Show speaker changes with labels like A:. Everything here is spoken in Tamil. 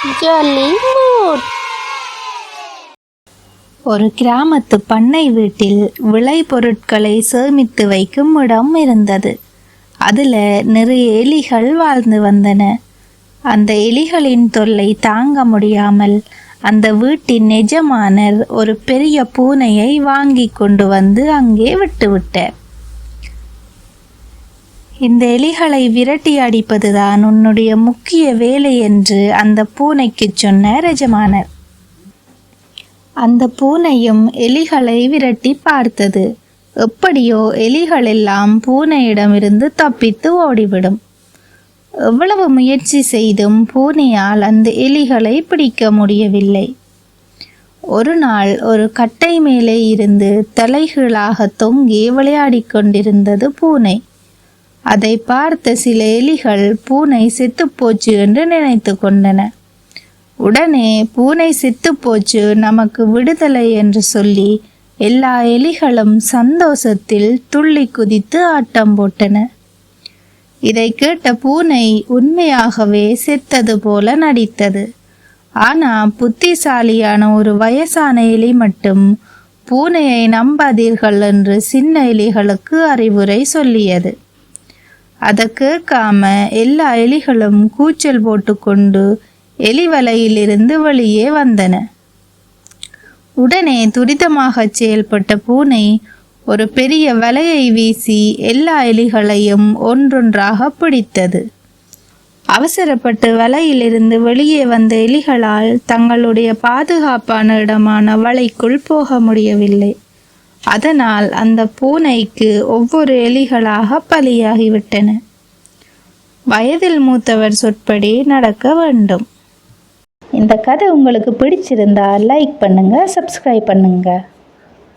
A: Jolly mood. ஒரு கிராமத்து பண்ணை வீட்டில் விளைபொருட்களை சேமித்து வைக்கும் இடம் இருந்தது. அதில் நிறைய எலிகள் வாழ்ந்து வந்தன. அந்த எலிகளின் தொல்லை தாங்க முடியாமல் அந்த வீட்டின் எஜமானர் ஒரு பெரிய பூனையை வாங்கி கொண்டு வந்து அங்கே விட்டுவிட்டார். இந்த எலிகளை விரட்டி அடிப்பதுதான் உன்னுடைய முக்கிய வேலை என்று அந்த பூனைக்கு சொன்னார் எஜமானர். அந்த பூனையும் எலிகளை விரட்டி பார்த்தது. எப்படியோ எலிகளெல்லாம் பூனையிடமிருந்து தப்பித்து ஓடிவிடும். எவ்வளவு முயற்சி செய்தும் பூனையால் அந்த எலிகளை பிடிக்க முடியவில்லை. ஒரு நாள் ஒரு கட்டை மேலே இருந்து தலைகீழாக தொங்கி விளையாடிக் கொண்டிருந்தது பூனை. அதை பார்த்த சில எலிகள் பூனை செத்துப்போச்சு என்று நினைத்து கொண்டன. உடனே பூனை செத்துப்போச்சு நமக்கு விடுதலை என்று சொல்லி எல்லா எலிகளும் சந்தோஷத்தில் துள்ளி குதித்து ஆட்டம் போட்டன. இதை கேட்ட பூனை உண்மையாகவே செத்தது போல நடித்தது. ஆனா புத்திசாலியான ஒரு வயசான எலி மட்டும் பூனையை நம்பாதீர்கள் என்று சின்ன எலிகளுக்கு அறிவுரை சொல்லியது. அதை கேட்காம எல்லா எலிகளும் கூச்சல் போட்டுக்கொண்டு எலி வலையிலிருந்து வெளியே வந்தன. உடனே துரிதமாக செயல்பட்ட பூனை ஒரு பெரிய வலையை வீசி எல்லா எலிகளையும் ஒன்றொன்றாக பிடித்தது. அவசரப்பட்டு வலையிலிருந்து வெளியே வந்த எலிகளால் தங்களுடைய பாதுகாப்பான இடமான வலைக்குள் போக முடியவில்லை. அதனால் அந்த பூனைக்கு ஒவ்வொரு எலிகளாக பலியாகிவிட்டன. வயதில் மூத்தவர் சொற்படி நடக்க வேண்டும். இந்த கதை உங்களுக்கு பிடிச்சிருந்தா லைக் பண்ணுங்க சப்ஸ்கிரைப் பண்ணுங்க.